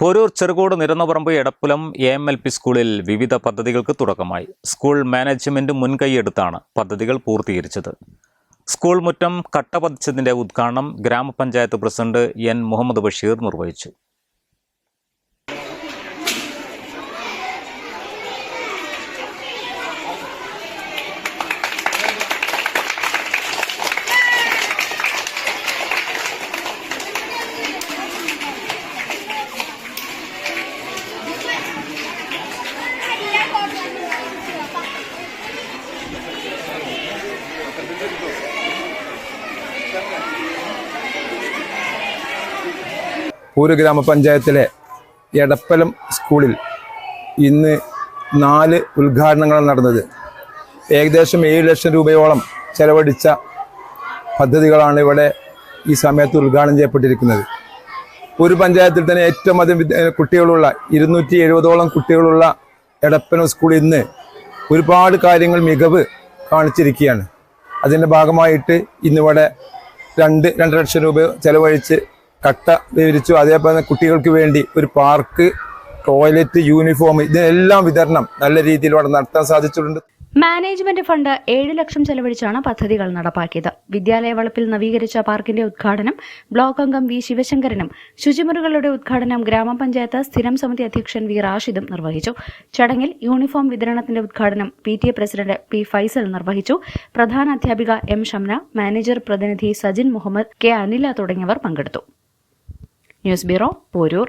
Poroor Cherukode Nirannaparamba Edappulam A M L P സ്കൂളിൽ വിവിധ പദ്ധതികൾക്ക് തുടക്കമായി. സ്കൂൾ മാനേജ്മെന്റ് മുൻകൈയെടുത്താണ് പദ്ധതികൾ പൂർത്തീകരിച്ചത്. സ്കൂൾ മുറ്റം കട്ട പതിച്ചതിന്റെ ഉദ്ഘാടനം ഗ്രാമപഞ്ചായത്ത് പ്രസിഡന്റ് എൻ മുഹമ്മദ് ബഷീർ നിർവഹിച്ചു. പൂര് ഗ്രാമപഞ്ചായത്തിലെ എടപ്പലം സ്കൂളിൽ ഇന്ന് നാല് ഉദ്ഘാടനങ്ങളാണ് നടന്നത്. ഏകദേശം ഏഴ് ലക്ഷം രൂപയോളം ചെലവഴിച്ച പദ്ധതികളാണ് ഇവിടെ ഈ സമയത്ത് ഉദ്ഘാടനം ചെയ്യപ്പെട്ടിരിക്കുന്നത്. ഒരു പഞ്ചായത്തിൽ തന്നെ ഏറ്റവും അധികം കുട്ടികളുള്ള ഇരുന്നൂറ്റി എഴുപതോളം കുട്ടികളുള്ള എടപ്പനം സ്കൂൾ ഇന്ന് ഒരുപാട് കാര്യങ്ങൾ മികവ് കാണിച്ചിരിക്കുകയാണ്. അതിന്റെ ഭാഗമായിട്ട് ഇന്നിവിടെ രണ്ട് രണ്ടര ലക്ഷം രൂപ ചെലവഴിച്ച് കട്ട വിവരിച്ചു. അതേപോലെ തന്നെ കുട്ടികൾക്ക് വേണ്ടി ഒരു പാർക്ക് ടോയ്ലറ്റ് യൂണിഫോം ഇതിനെല്ലാം വിതരണം നല്ല രീതിയിൽ ഇവിടെ നടത്താൻ സാധിച്ചിട്ടുണ്ട്. മാനേജ്മെന്റ് ഫണ്ട് ഏഴ് ലക്ഷം ചെലവഴിച്ചാണ് പദ്ധതികൾ നടപ്പാക്കിയത്. വിദ്യാലയ വളപ്പിൽ നവീകരിച്ച പാർക്കിന്റെ ഉദ്ഘാടനം ബ്ലോക്ക് അംഗം വി ശിവശങ്കരനും ശുചിമുറികളുടെ ഉദ്ഘാടനം ഗ്രാമപഞ്ചായത്ത് സ്ഥിരം സമിതി അധ്യക്ഷൻ വി റാഷിദും നിർവഹിച്ചു. ചടങ്ങിൽ യൂണിഫോം വിതരണത്തിന്റെ ഉദ്ഘാടനം P T A president P Faisal നിർവഹിച്ചു. പ്രധാന അധ്യാപിക എം ഷംന മാനേജർ പ്രതിനിധി സജിൻ മുഹമ്മദ് കെ അനില തുടങ്ങിയവർ പങ്കെടുത്തു. News bureau Porur.